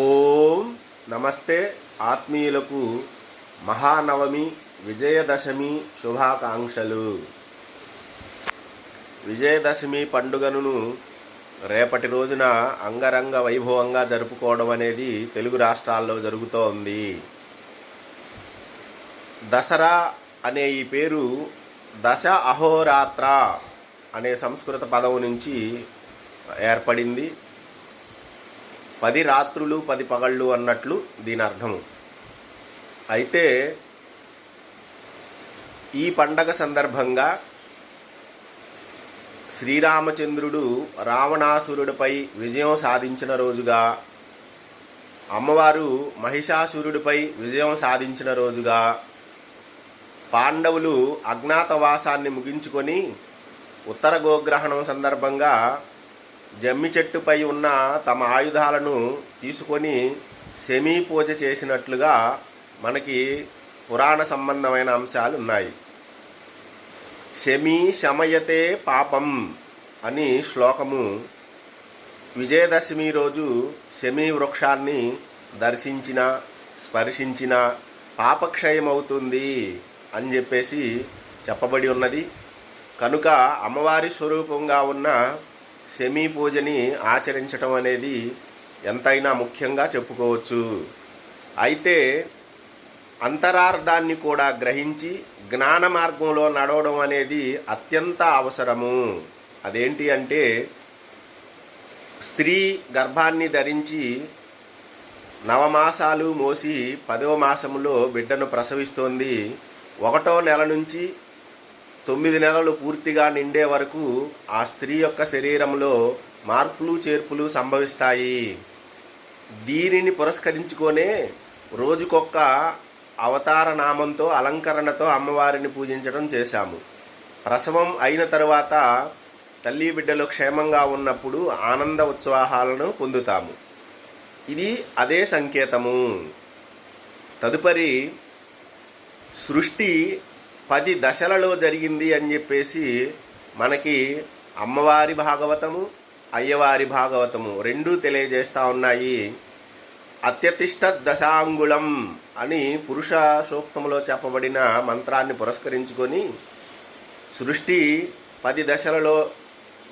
ఓం నమస్తే ఆత్మీయులకు మహానవమి విజయదశమి శుభాకాంక్షలు. విజయదశమి పండుగను రేపటి రోజున అంగరంగ వైభవంగా జరుపుకోవడం అనేది తెలుగు రాష్ట్రాల్లో జరుగుతోంది. దసరా అనే ఈ పేరు దశ అహోరాత్ర అనే సంస్కృత పదం నుంచి ఏర్పడింది. పది రాత్రులు పది పగళ్ళు అన్నట్లు దీని అర్థము అయితే ఈ పండగ సందర్భంగా శ్రీరామచంద్రుడు రావణాసురుడిపై విజయం సాధించిన రోజుగా అమ్మవారు మహిషాసురుడిపై విజయం సాధించిన రోజుగా పాండవులు అజ్ఞాతవాసాన్ని ముగించుకొని ఉత్తర గోగ్రహణం సందర్భంగా జమ్మి చెట్టుపై ఉన్న తమ ఆయుధాలను తీసుకొని సెమీ పూజ చేసినట్లుగా మనకి పురాణ సంబంధమైన అంశాలు ఉన్నాయి. శమీ శమయతే పాపం అని శ్లోకము విజయదశమి రోజు శమీ వృక్షాన్ని దర్శించిన స్పర్శించిన పాపక్షయమవుతుంది అని చెప్పేసి చెప్పబడి ఉన్నది. కనుక అమ్మవారి స్వరూపంగా ఉన్న సెమీ పూజని ఆచరించటం అనేది ఎంతైనా ముఖ్యంగా చెప్పుకోవచ్చు. అయితే అంతరార్థాన్ని కూడా గ్రహించి జ్ఞాన మార్గంలో నడవడం అనేది అత్యంత అవసరము. అదేంటి అంటే స్త్రీ గర్భాన్ని ధరించి నవమాసాలు మోసి పదవ మాసములో బిడ్డను ప్రసవిస్తోంది. ఒకటో నెల నుంచి తొమ్మిది నెలలు పూర్తిగా నిండే వరకు ఆ స్త్రీ యొక్క శరీరంలో మార్పులు చేర్పులు సంభవిస్తాయి. దీనిని పురస్కరించుకొనే రోజుకొక్క అవతార నామంతో అలంకరణతో అమ్మవారిని పూజించడం చేశాము. ప్రసవం అయిన తరువాత తల్లి బిడ్డలు క్షేమంగా ఉన్నప్పుడు ఆనంద ఉత్సాహాలను పొందుతాము. ఇది అదే సంకేతము. తదుపరి సృష్టి పది దశలలో జరిగింది అని చెప్పేసి మనకి అమ్మవారి భాగవతము అయ్యవారి భాగవతము రెండూ తెలియజేస్తూ ఉన్నాయి. అత్యతిష్ట దశాంగుళం అని పురుష సూక్తంలో చెప్పబడిన మంత్రాన్ని పురస్కరించుకొని సృష్టి పది దశలలో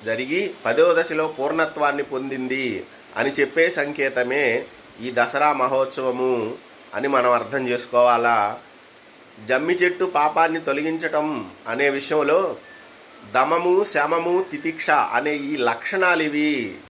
జరిగి పదో దశలో పూర్ణత్వాన్ని పొందింది అని చెప్పే సంకేతమే ఈ దసరా మహోత్సవము అని మనం అర్థం చేసుకోవాలా? జమ్మి చెట్టు పాపాన్ని తొలగించటం అనే విషయంలో దమము శమము తితిక్ష అనే ఈ లక్షణాలు ఇవి